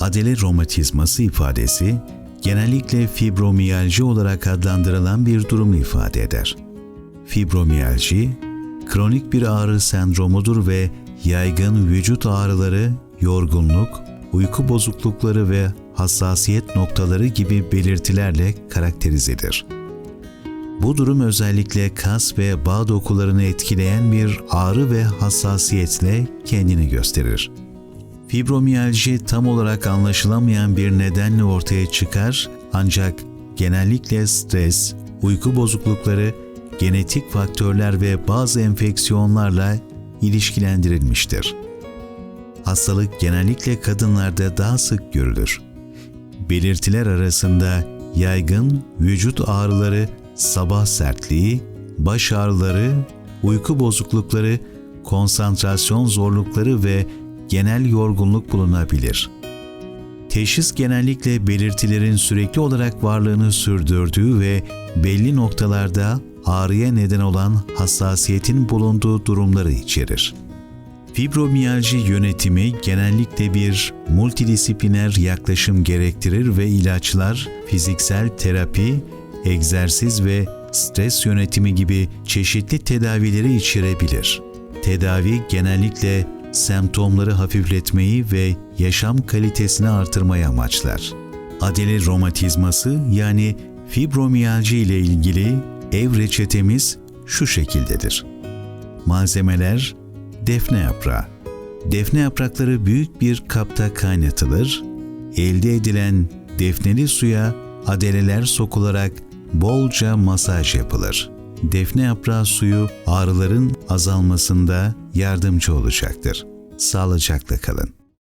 Adele romatizması ifadesi genellikle fibromiyalji olarak adlandırılan bir durumu ifade eder. Fibromiyalji, kronik bir ağrı sendromudur ve yaygın vücut ağrıları, yorgunluk, uyku bozuklukları ve hassasiyet noktaları gibi belirtilerle karakterizedir. Bu durum özellikle kas ve bağ dokularını etkileyen bir ağrı ve hassasiyetle kendini gösterir. Fibromiyalji tam olarak anlaşılamayan bir nedenle ortaya çıkar ancak genellikle stres, uyku bozuklukları, genetik faktörler ve bazı enfeksiyonlarla ilişkilendirilmiştir. Hastalık genellikle kadınlarda daha sık görülür. Belirtiler arasında yaygın vücut ağrıları, sabah sertliği, baş ağrıları, uyku bozuklukları, konsantrasyon zorlukları ve genel yorgunluk bulunabilir. Teşhis genellikle belirtilerin sürekli olarak varlığını sürdürdüğü ve belli noktalarda ağrıya neden olan hassasiyetin bulunduğu durumları içerir. Fibromiyalji yönetimi genellikle bir multidisipliner yaklaşım gerektirir ve ilaçlar, fiziksel terapi, egzersiz ve stres yönetimi gibi çeşitli tedavileri içerebilir. Tedavi genellikle semptomları hafifletmeyi ve yaşam kalitesini artırmayı amaçlar. Adele romatizması yani fibromiyalji ile ilgili ev reçetemiz şu şekildedir. Malzemeler defne yaprağı. Defne yaprakları büyük bir kapta kaynatılır. Elde edilen defneli suya adeleler sokularak bolca masaj yapılır. Defne yaprağı suyu ağrıların azalmasında yardımcı olacaktır. Sağlıcakla kalın.